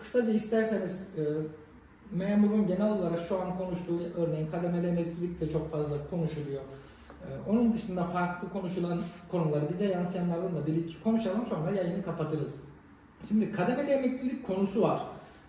kısaca isterseniz e, memurun genel olarak şu an konuştuğu örneğin kademeli emeklilik de çok fazla konuşuluyor. E, onun dışında farklı konuşulan konuları bize yansıyanlardan da bir iki konuşalım sonra yayını kapatırız. Şimdi kademeli emeklilik konusu var.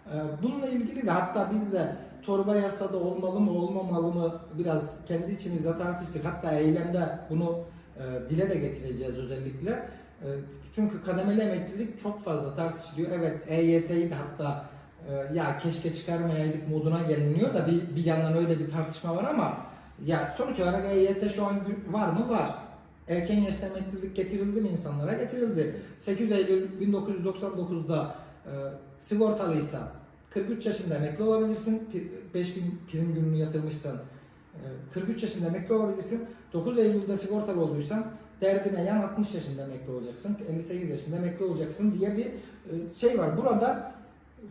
E, bununla ilgili de hatta biz de torba yasada olmalı mı olmamalı mı biraz kendi içimizde tartıştık. Hatta eylemde bunu e, dile de getireceğiz özellikle. E, çünkü kademeli emeklilik çok fazla tartışılıyor. Evet EYT'yi de hatta e, ya keşke çıkarmayaydık moduna geliniyor da bir, bir yandan öyle bir tartışma var ama ya sonuç olarak EYT şu an var mı? Var. Erken yaşta emeklilik getirildi mi insanlara? Getirildi. 8 Eylül 1999'da e, sigortalıysa 43 yaşında emekli olabilirsin. Pi- 5000 prim gününü yatırmışsan e, 43 yaşında emekli olabilirsin. 9 Eylül'de sigortalı olduysan derdine yan 60 yaşında emekli olacaksın. 58 yaşında emekli olacaksın diye bir e, şey var. Burada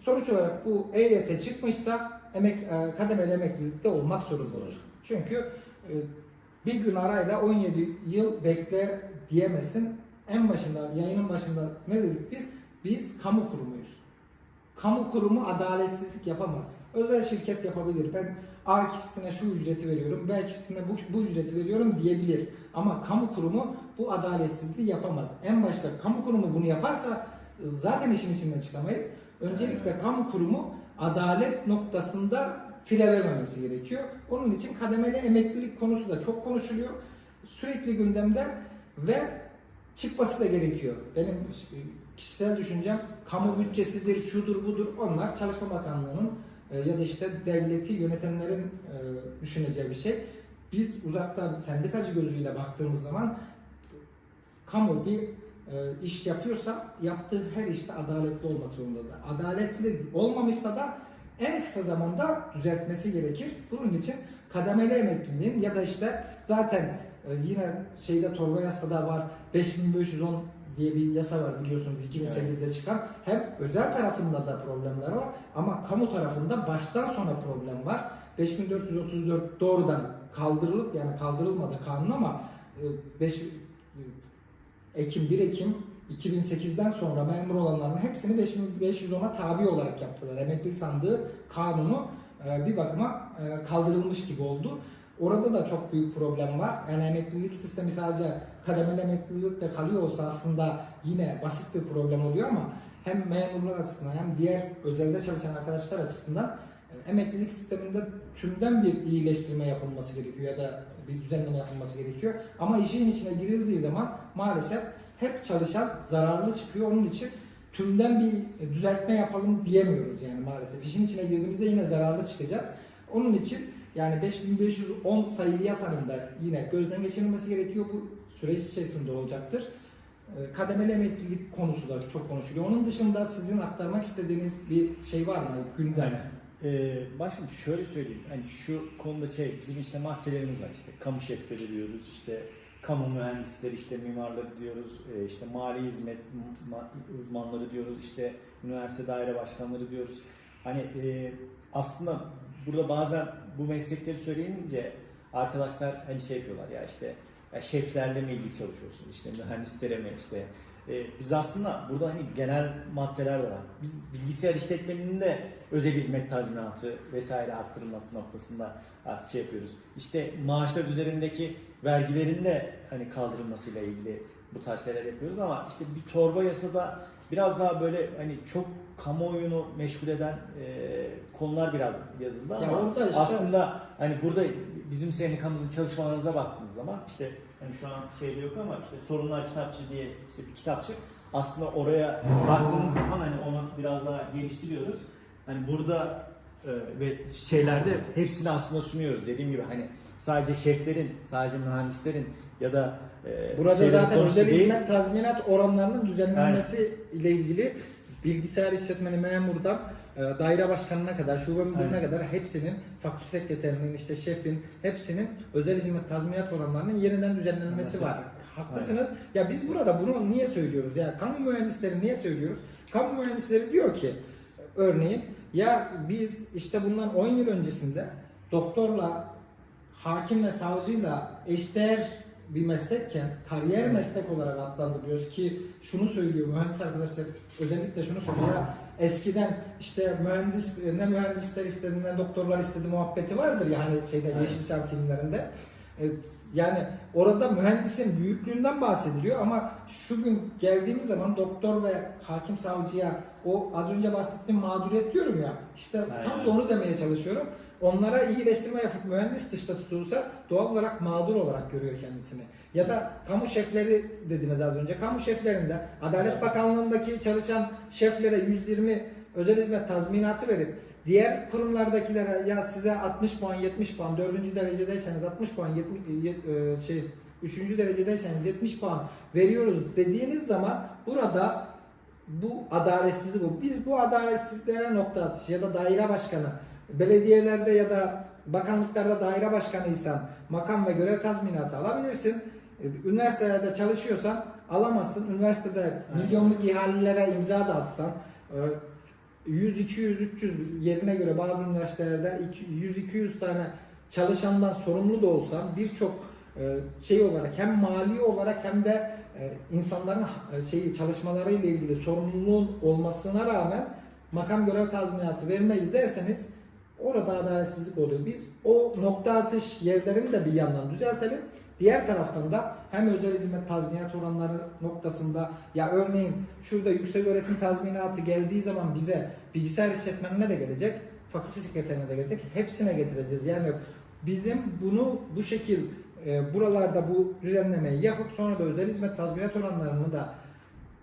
sonuç olarak bu EYT çıkmışsa emek, e, kademeli emeklilikte olmak zorundadır. Çünkü e, bir gün arayla 17 yıl bekle diyemezsin. En başında, yayının başında ne dedik biz? Biz kamu kurumuyuz. Kamu kurumu adaletsizlik yapamaz. Özel şirket yapabilir. Ben A kişisine şu ücreti veriyorum, B kişisine bu, bu ücreti veriyorum diyebilir. Ama kamu kurumu bu adaletsizliği yapamaz. En başta kamu kurumu bunu yaparsa e, zaten işin içinden çıkamayız. Öncelikle kamu kurumu adalet noktasında file vermemesi gerekiyor. Onun için kademeli emeklilik konusu da çok konuşuluyor. Sürekli gündemde ve çıkması da gerekiyor. Benim kişisel düşüncem kamu bütçesidir, şudur budur onlar Çalışma Bakanlığı'nın e, ya da işte devleti yönetenlerin e, düşüneceği bir şey. Biz uzaktan sendikacı gözüyle baktığımız zaman kamu bir e, iş yapıyorsa yaptığı her işte adaletli olmak zorundadır. Adaletli olmamışsa da en kısa zamanda düzeltmesi gerekir. Bunun için kademeli emekliliğin ya da işte zaten e, yine şeyde torba yasada var 5510 diye bir yasa var biliyorsunuz 2008'de çıkan. Hem özel tarafında da problemler var ama kamu tarafında baştan sona problem var. 5434 doğrudan kaldırılıp yani kaldırılmadı kanun ama e, 5 Ekim 1 Ekim 2008'den sonra memur olanların hepsini 5510'a tabi olarak yaptılar. Emeklilik sandığı kanunu e, bir bakıma e, kaldırılmış gibi oldu. Orada da çok büyük problem var. Yani emeklilik sistemi sadece kademeli emeklilikte kalıyor olsa aslında yine basit bir problem oluyor ama hem memurlar açısından hem diğer özelde çalışan arkadaşlar açısından e, emeklilik sisteminde tümden bir iyileştirme yapılması gerekiyor ya da bir düzenleme yapılması gerekiyor. Ama işin içine girildiği zaman maalesef hep çalışan zararlı çıkıyor. Onun için tümden bir düzeltme yapalım diyemiyoruz yani maalesef. İşin içine girdiğimizde yine zararlı çıkacağız. Onun için yani 5510 sayılı yasanın yine gözden geçirilmesi gerekiyor. Bu süreç içerisinde olacaktır. Ee, Kademeli emeklilik konusu da çok konuşuluyor. Onun dışında sizin aktarmak istediğiniz bir şey var mı? Gündem. Ee, başka şöyle söyleyeyim. Hani şu konuda şey bizim işte maddelerimiz var işte kamu şefleri diyoruz işte kamu mühendisleri işte mimarları diyoruz e, işte mali hizmet ma- uzmanları diyoruz işte üniversite daire başkanları diyoruz. Hani e, aslında burada bazen bu meslekleri söyleyince arkadaşlar hani şey yapıyorlar ya işte ya şeflerle mi ilgili çalışıyorsun işte mühendislere mi işte e, biz aslında burada hani genel maddeler var. Biz bilgisayar işletmenin de özel hizmet tazminatı vesaire arttırılması noktasında az şey yapıyoruz. İşte maaşlar üzerindeki vergilerin de hani kaldırılmasıyla ilgili bu tarz şeyler yapıyoruz ama işte bir torba yasada biraz daha böyle hani çok kamuoyunu meşgul eden e, konular biraz yazıldı Ya ama orada işte- aslında hani burada bizim sendikamızın çalışmalarınıza baktığınız zaman işte hani şu an şeyde yok ama işte sorunlar kitapçı diye işte bir kitapçı aslında oraya baktığınız zaman hani onu biraz daha geliştiriyoruz. Hani burada ve şeylerde hepsini aslında sunuyoruz. Dediğim gibi hani sadece şeflerin, sadece mühendislerin ya da e, Burada zaten özel değil. hizmet tazminat oranlarının düzenlenmesi ile ilgili bilgisayar işletmeni memurdan e, daire başkanına kadar, şube müdürüne Aynen. kadar hepsinin, fakülte sekreterinin, işte şefin, hepsinin özel hizmet tazminat oranlarının yeniden düzenlenmesi Mesela. var. Haklısınız. Ya biz burada bunu niye söylüyoruz? Ya kamu mühendisleri niye söylüyoruz? Kamu mühendisleri diyor ki örneğin ya biz işte bundan 10 yıl öncesinde doktorla hakimle savcıyla eşdeğer bir meslekken kariyer meslek olarak adlandırıyoruz ki şunu söylüyor mühendis arkadaşlar özellikle şunu söylüyor ya eskiden işte mühendis ne mühendisler istedi ne doktorlar istedi muhabbeti vardır ya hani şeyde Evet. Yeşilçam filmlerinde. E, Yani orada mühendisin büyüklüğünden bahsediliyor ama şu gün geldiğimiz zaman doktor ve hakim savcıya o az önce bahsettiğim mağduriyet diyorum ya işte tam Aynen. da onu demeye çalışıyorum. Onlara iyileştirme yapıp mühendis dışta tutulsa doğal olarak mağdur olarak görüyor kendisini. Ya da kamu şefleri dediniz az önce. Kamu şeflerinde Adalet. Bakanlığı'ndaki çalışan şeflere 120 özel hizmet tazminatı verip diğer kurumlardakilere ya size 60 puan 70 puan 4. derecedeyseniz 60 puan 70, yet- e, şey 3. derecedeyseniz 70 puan veriyoruz dediğiniz zaman burada bu adaletsizlik bu. Biz bu adaletsizliklere nokta atışı ya da daire başkanı belediyelerde ya da bakanlıklarda daire başkanıysan makam ve görev tazminatı alabilirsin. E, Üniversitelerde çalışıyorsan alamazsın. Üniversitede milyonluk ihalelere imza da atsan e, 100, 200, 300 yerine göre bazı üniversitelerde 100, 200 tane çalışandan sorumlu da olsan birçok e, şey olarak hem mali olarak hem de e, insanların e, şeyi çalışmalarıyla ilgili sorumluluğun olmasına rağmen makam görev tazminatı vermeyiz derseniz orada adaletsizlik oluyor. Biz o nokta atış yerlerini de bir yandan düzeltelim. Diğer taraftan da hem özel hizmet tazminat oranları noktasında ya örneğin şurada yüksek öğretim tazminatı geldiği zaman bize bilgisayar işletmenine de gelecek, fakülte sekreterine de gelecek. Hepsine getireceğiz. Yani bizim bunu bu şekil e, buralarda bu düzenlemeyi yapıp sonra da özel hizmet tazminat oranlarını da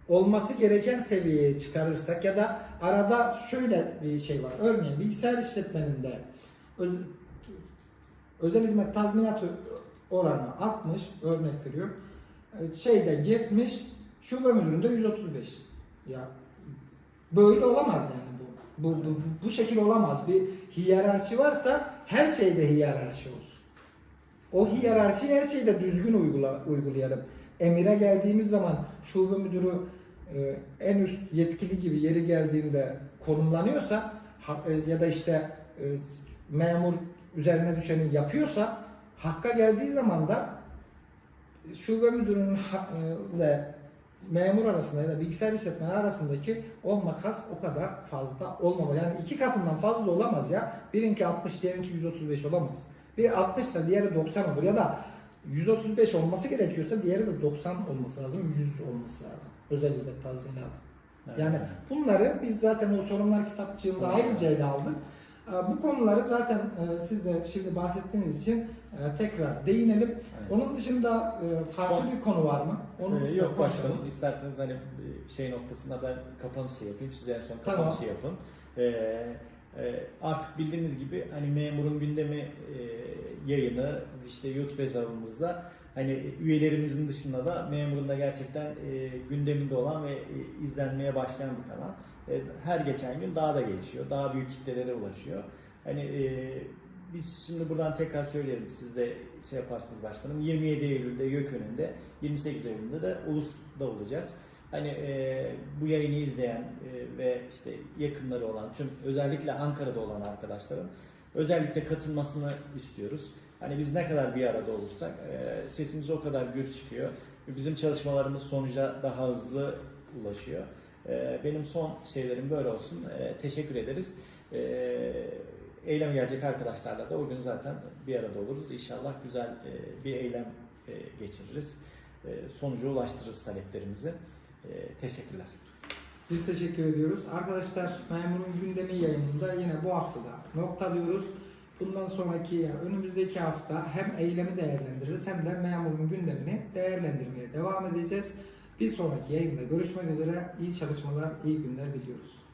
olması gereken seviyeye çıkarırsak ya da arada şöyle bir şey var. Örneğin bilgisayar işletmeninde öz- özel hizmet tazminat oranı 60 örnek veriyorum. E, Şeyde 70 şube müdüründe 135. Ya böyle olamaz yani bu. Bu, bu, bu, şekil olamaz. Bir hiyerarşi varsa her şeyde hiyerarşi olsun. O hiyerarşiyi her şeyde düzgün uygula, uygulayalım. Emire geldiğimiz zaman şube müdürü en üst yetkili gibi yeri geldiğinde konumlanıyorsa e, ya da işte e, memur üzerine düşeni yapıyorsa hakka geldiği zaman da şube müdürünün e, ve memur arasında ya da bilgisayar işletmeni arasındaki o makas o kadar fazla olmamalı. Yani iki katından fazla olamaz ya. Birinki 60, diğerinki 135 olamaz. Bir 60 ise diğeri 90 olur ya da 135 olması gerekiyorsa diğeri de 90 olması lazım, 100 olması lazım. Özel hizmet tazminatı. Yani bunları biz zaten o sorunlar kitapçığında ayrıca ele aldık. Ee, Bu konuları zaten e, siz de şimdi bahsettiğiniz için e, tekrar değinelim. Aynen. Onun dışında e, farklı Son- bir konu var mı? Onu da yok konuşalım. başkanım. İsterseniz hani e, şey noktasında ben kapanışı yapayım. Siz en son Tamam. kapanışı yapın. Ee, e, artık bildiğiniz gibi hani memurun gündemi e, yayını işte YouTube hesabımızda hani üyelerimizin dışında da memurun da gerçekten e, gündeminde olan ve e, izlenmeye başlayan bir kanal. Her geçen gün daha da gelişiyor. Daha büyük kitlelere ulaşıyor. Hani biz şimdi buradan tekrar söyleyelim. Siz de şey yaparsınız başkanım. 27 Eylül'de YÖKÖN'ünde, 28 Eylül'de de Ulus'ta olacağız. Hani e, bu yayını izleyen e, ve işte yakınları olan tüm özellikle Ankara'da olan arkadaşların özellikle katılmasını istiyoruz. Hani biz ne kadar bir arada olursak e, sesimiz o kadar gür çıkıyor. Bizim çalışmalarımız sonuca daha hızlı ulaşıyor. E, benim son şeylerim böyle olsun. E, teşekkür ederiz. E, eyleme gelecek arkadaşlarla da o gün zaten bir arada oluruz. İnşallah güzel e, bir eylem e, geçiririz. E, sonuca ulaştırırız taleplerimizi. E, teşekkürler. Biz teşekkür ediyoruz. Arkadaşlar memurun gündemi yayınında yine bu haftada noktalıyoruz. Bundan sonraki önümüzdeki hafta hem eylemi değerlendiririz hem de memurun gündemini değerlendirmeye devam edeceğiz. Bir sonraki yayında görüşmek üzere. İyi çalışmalar, iyi günler diliyoruz.